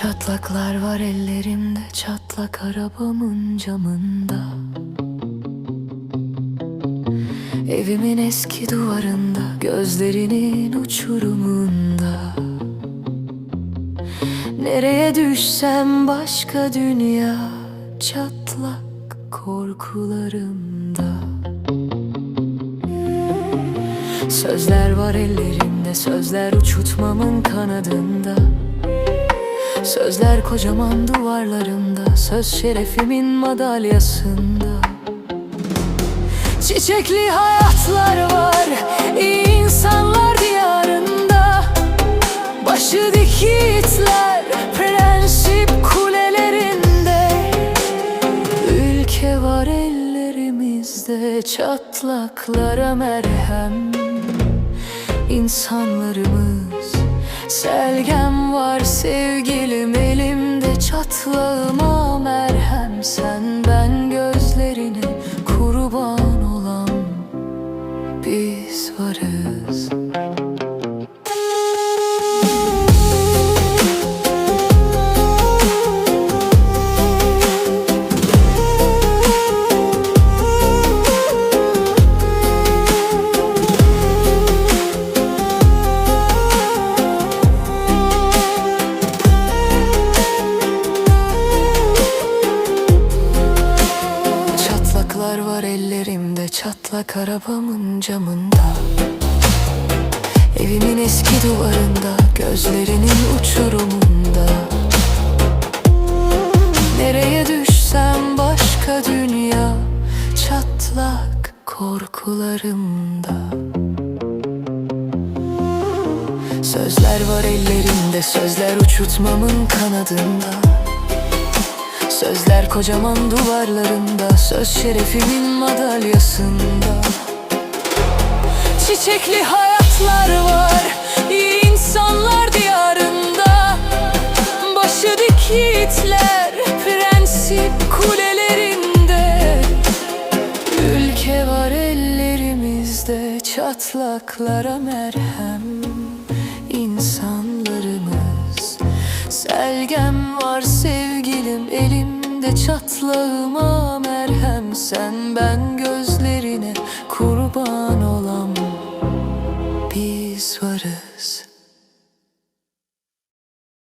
Çatlaklar var ellerimde Çatlak arabamın camında. Evimin eski duvarında Gözlerinin uçurumunda. Nereye düşsem başka dünya Çatlak korkularımda. Sözler var ellerimde Sözler uçutmamın kanadında Sözler kocaman duvarlarımda Söz şerefimin madalyasında. Çiçekli hayatlar var iyi insanlar diyarında. Başı dikitler prensip kulelerinde. Ülke var ellerimizde çatlaklara merhem. İnsanlarımız Selgem var sevgilim elimde çatlağıma merhem. Sen ben Çatlak arabamın camında Evimin eski duvarında Gözlerinin uçurumunda. Nereye düşsem başka dünya Çatlak korkularımda. Sözler var ellerimde Sözler uçurtmamın kanadında Sözler kocaman duvarlarında Söz şerefimin madalyasında. Çiçekli hayatlar var iyi insanlar diyarında. Başı dikitler prensip kulelerinde. Ülke var ellerimizde çatlaklara merhem elimde çatlağıma merhem Sen ben gözlerine kurban olam. Biz varız